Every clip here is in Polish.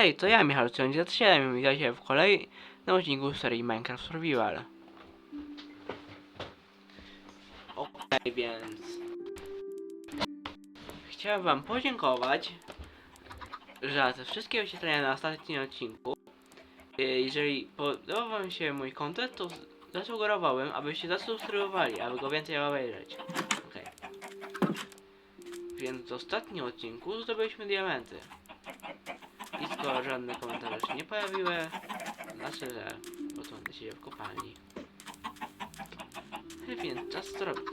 Hej, to ja Michał Z7 i witajcie w kolejnym odcinku serii Minecraft Survival. Okej, więc... Chciałem wam podziękować za te wszystkie wyświetlenia na ostatnim odcinku. Jeżeli podobał wam się mój content, to zasugerowałem, abyście zasubskrybowali, aby go więcej obejrzeć. Okej. Więc w ostatnim odcinku zdobyliśmy diamenty. I skoro żadne komentarze się nie pojawiły, znaczy, że bo to będę siedział w kopalni. Więc czas to robić.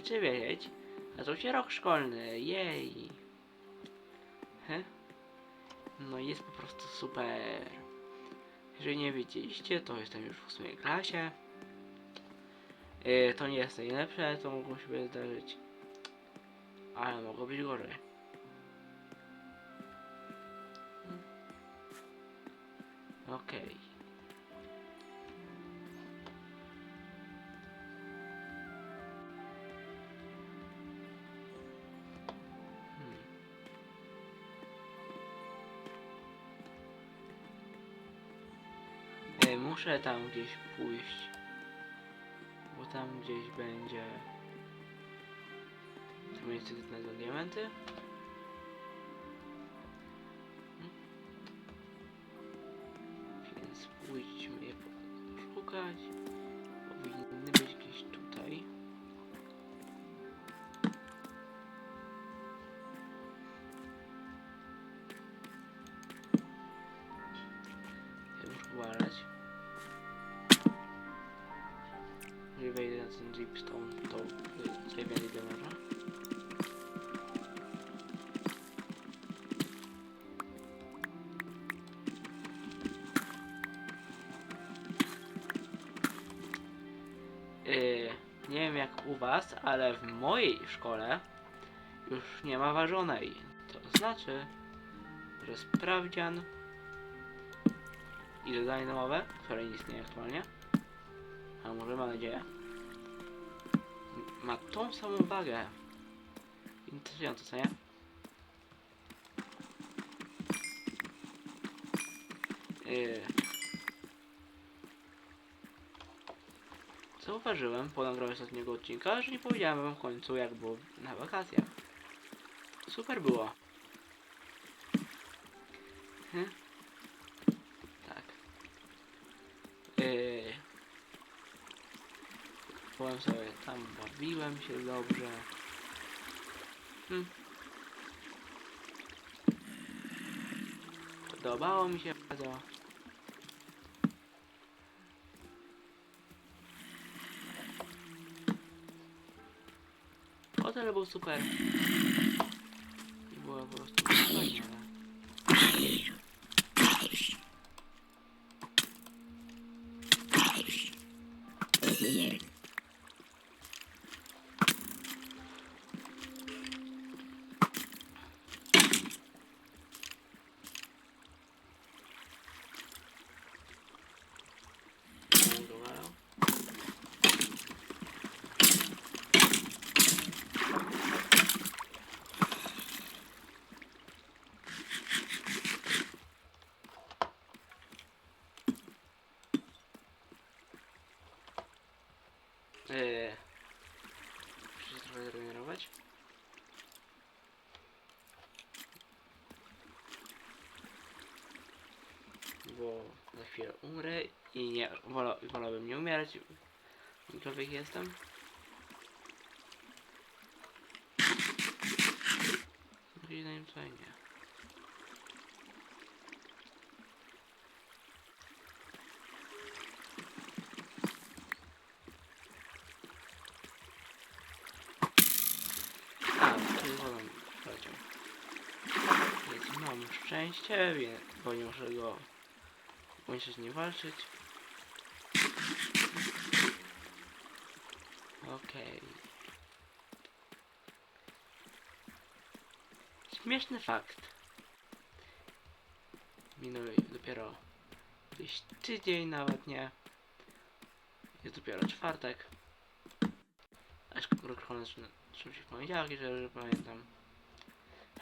Możecie wiedzieć, zaczął się rok szkolny, jej. He? No jest po prostu super. Jeżeli nie wiedzieliście, to jestem już w ósmej klasie. Yy, to nie jest najlepsze, to mogło się zdarzyć. Ale mogło być gorzej. Okej. Hmm. Muszę tam gdzieś pójść, bo tam gdzieś będzie miejsce, znajdą diamenty. U was, ale w mojej szkole już nie ma ważonej. To znaczy, że sprawdzian i zadanie domowe, które nie istnieje aktualnie, a może mam nadzieję, ma tą samą wagę. Interesujące, co nie? Yy, Zauważyłem po nagraniu ostatniego odcinka, że nie powiedziałem wam w końcu jak było na wakacjach. Super było. Hm? Tak. Yy. Byłem sobie tam, bawiłem się dobrze. Hm. Podobało mi się bardzo. Hotel był super. I było po prostu. chwilę umrę i nie, wola, wolałbym nie umierać, kimkolwiek jestem. Moim zdaniem to nie. szczęście, bo nie muszę go musieć nie walczyć. Okej. Śmieszny fakt. Minął dopiero gdzieś tydzień, nawet nie. Jest dopiero czwartek. Aż szkolny zaczął się w poniedziałek, jeżeli pamiętam.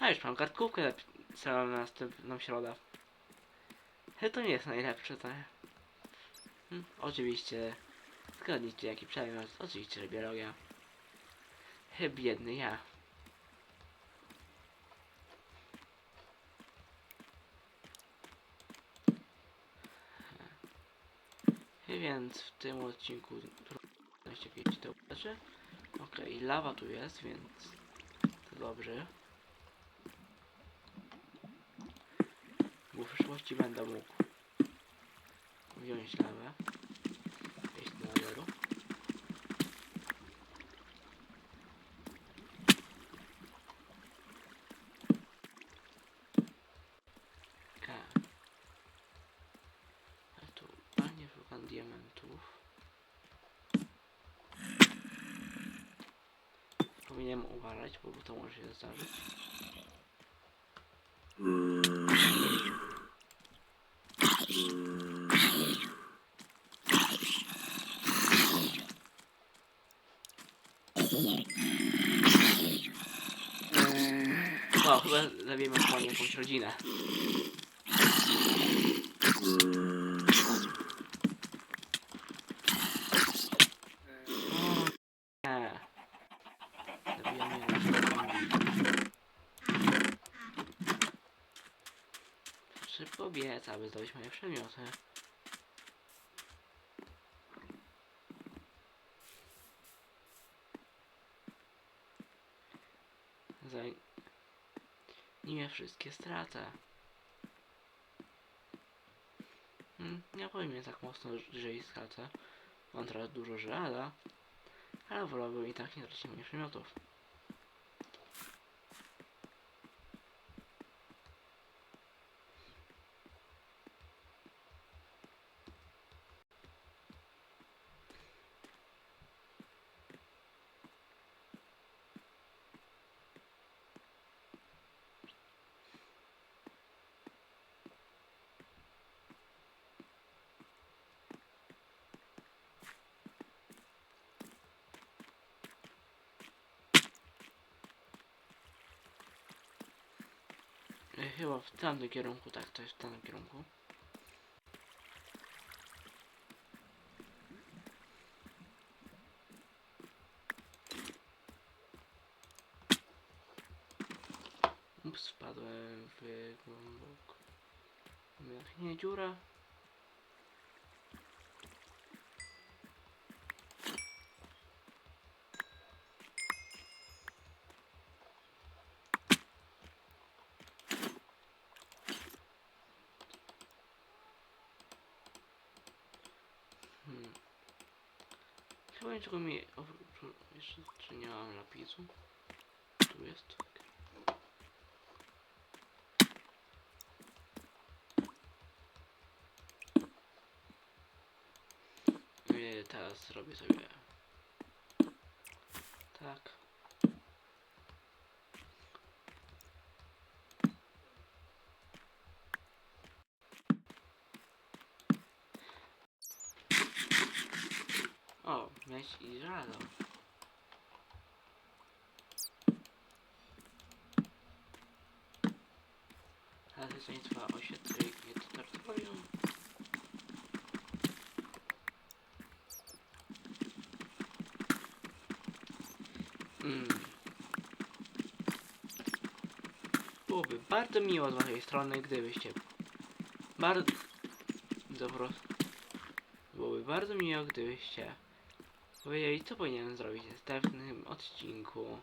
A już mam kartkówkę całą na następną środę. Ale to nie jest najlepsze, to nie? Hmm, oczywiście. Zgadnijcie jaki przedmiot. Oczywiście, że biologia. He, biedny ja. Więc w tym odcinku trudno jakieś te rzeczy. Okej, lawa tu jest, więc to dobrze. Bo w przyszłości będę mógł wziąć lawę. Wejść do szukam diamentów. Powinienem uważać, bo to może się zdarzyć. Wow, chyba zabijemy chyba jakąś rodzinę. O, rodzinę. Szybko biec, aby zdobyć moje przedmioty. Za... Nie wszystkie stracę. Hmm, nie powiem tak mocno, że ich stracę. Mam teraz dużo żela, ale wolałbym i tak nie tracić moich przedmiotów. Chyba w tamtym kierunku, tak, to jest w tamtym kierunku. Ups, wpadłem w głęboko. Jak nie dziura. Hmm. Chyba niczego mi oprócz jeszcze czy nie mam lapisu. Tu jest. I teraz zrobię sobie tak. O, mieć i żelazo. Państwa oświetlenie terytorium. Mm. Byłoby bardzo miło z waszej strony, gdybyście bardzo dobro byłoby bardzo miło, gdybyście powiedzieli, co powinienem zrobić w następnym odcinku.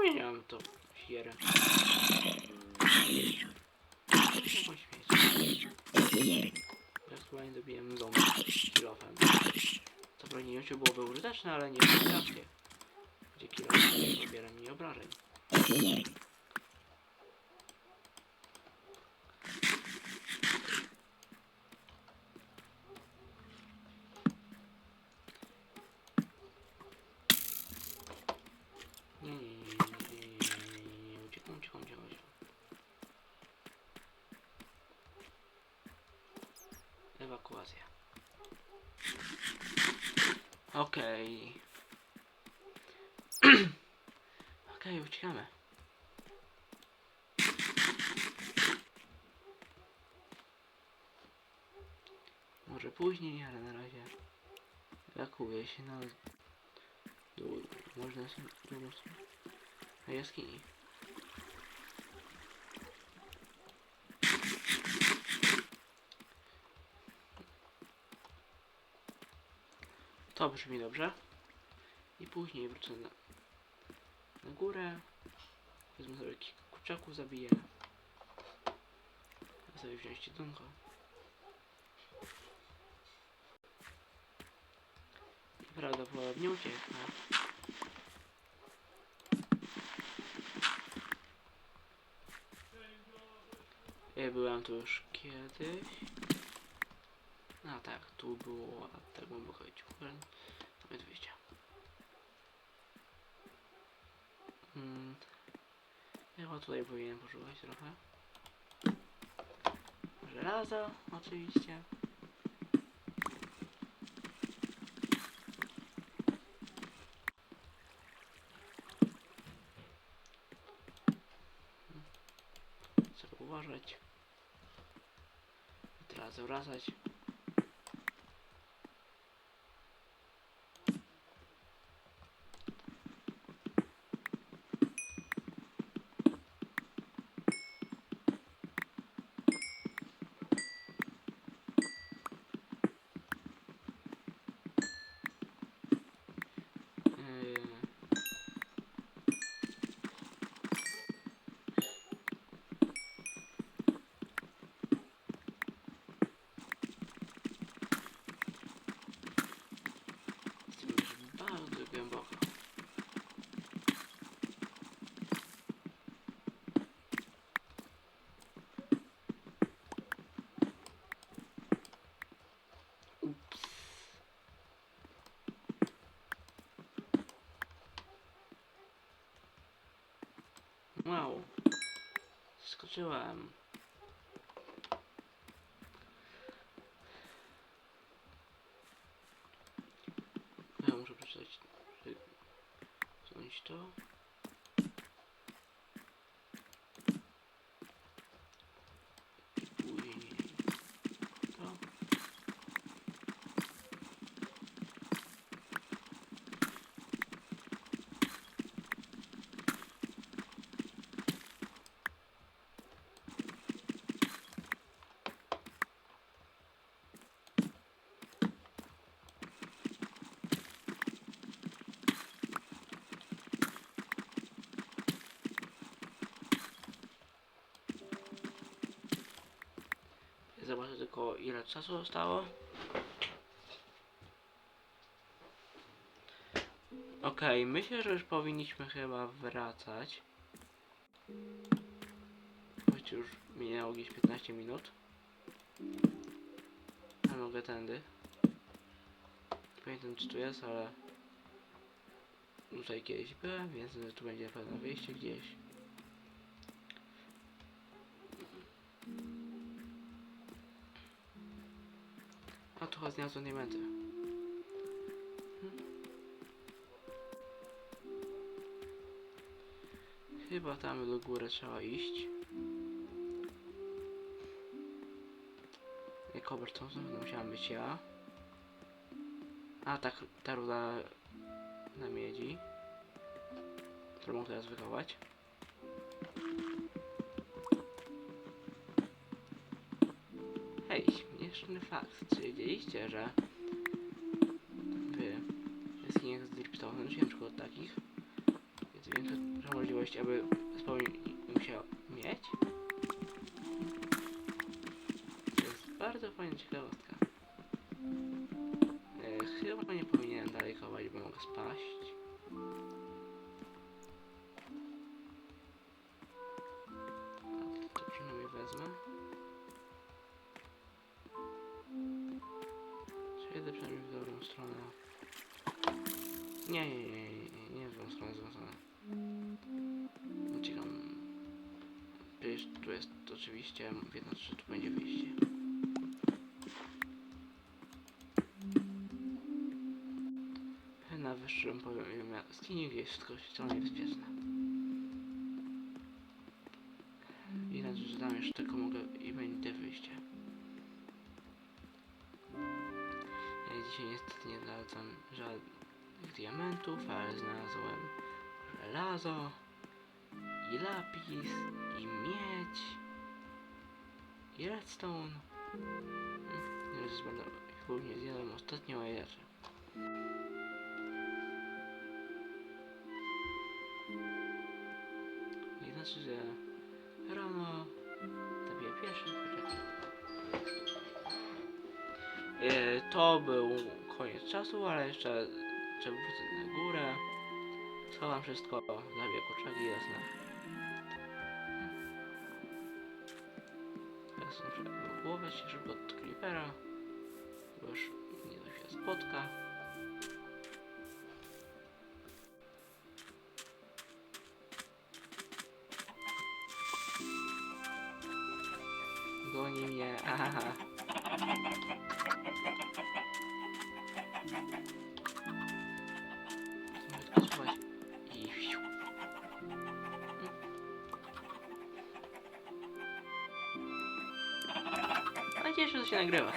Wymieniam to fierę. Teraz chyba nie dobiłem zombie kilofem. To bronięcie byłoby użyteczne, ale nie w Gdzie kilofem nie zabiera mi obrażeń. Okej, uciekamy. Może później, ale na razie ewakuuję się na dół. Można drugą stronę. Na jaskini. To brzmi dobrze. I później wrócę na, w górę. Wezmę sobie kilka kurczaków, zabiję. Chcę sobie wziąć jedzonko. Prawdopodobnie ucieknę. Ja byłem tu już kiedyś. No tak, tu było, tak głęboko chodzić. Mamy Hmm. Chyba tutaj powinienem poszukać trochę. Żelaza, oczywiście. Hmm. Trzeba uważać. Teraz wracać. Wow. Skoczyłem. Ja muszę przeczytać. że- Wziąć to. Później to. Zobaczę tylko ile czasu zostało. Okej, myślę, że już powinniśmy chyba wracać. Choć już minęło gdzieś 15 minut. A mogę tędy. Nie pamiętam czy tu jest, ale tutaj kiedyś byłem, więc tu będzie pewne wyjście gdzieś. A tu chyba znalazłem diamenty. Hmm. Chyba tam do góry trzeba iść. Nie Cobertone, to musiałam być ja. A tak, ta ruda na miedzi. Którą teraz wychować. Fakt. Czy wiedzieliście, że w jaskiniach z Dripstone'em, ciężko od takich, jest większa możliwość, aby spełnił się mieć. To jest bardzo fajna ciekawostka. E, chyba nie powinienem dalej chować, bo mogę spaść. Ale To wezmę. Dobrą stronę? Nie, nie, nie, nie, nie, nie w złą stronę, w. Uciekam. Przecież tu jest oczywiście, wiedząc, że tu będzie wyjście. Na wyższym poziomie jaskini, gdzie jest wszystko ściana niebezpieczne. Dzisiaj niestety nie znalazłem żadnych diamentów, ale znalazłem żelazo i lapis i miedź i redstone. Teraz będę głównie zjadłem ostatnie moje rzeczy. I znaczy, że to był koniec czasu, ale jeszcze trzeba wrócić na górę. Schowam wszystko, zabiję kurczaki, jasne. Teraz muszę głowę się żeby od creepera, bo już nie się spotka. Goni mnie, ahaha. Nadzieję, że się nagrywa.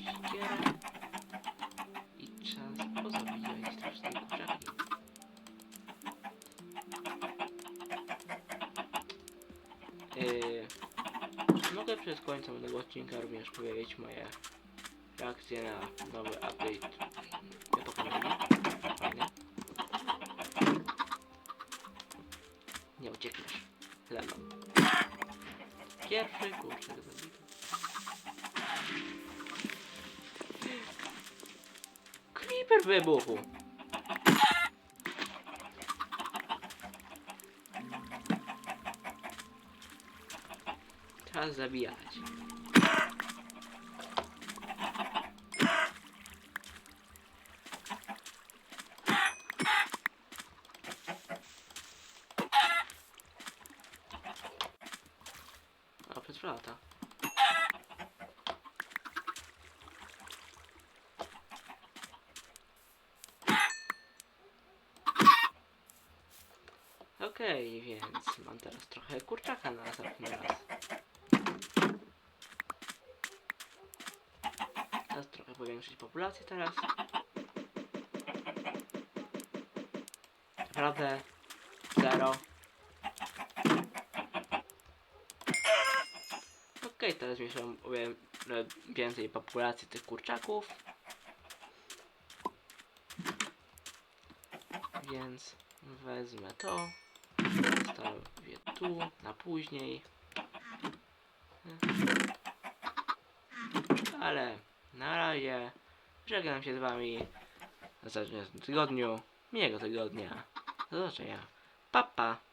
Ścierę i czas pozabijać te wszystkie kurczaki. Yy, mogę przed końcem tego odcinka również powiedzieć moje reakcje na nowy update. Nie uciekniesz. Mną. Pierwszy kurczak ver, burro. Casa viagem. Okej, więc mam teraz trochę kurczaka na następny raz. Teraz trochę powiększyć populację teraz. Naprawdę zero. Okej, teraz wiele więcej populacji tych kurczaków. Więc wezmę to. Zostawię tu na później. Ale na razie żegnam się z wami. W następnym tygodniu. Miłego tygodnia. Do zobaczenia. Pa pa.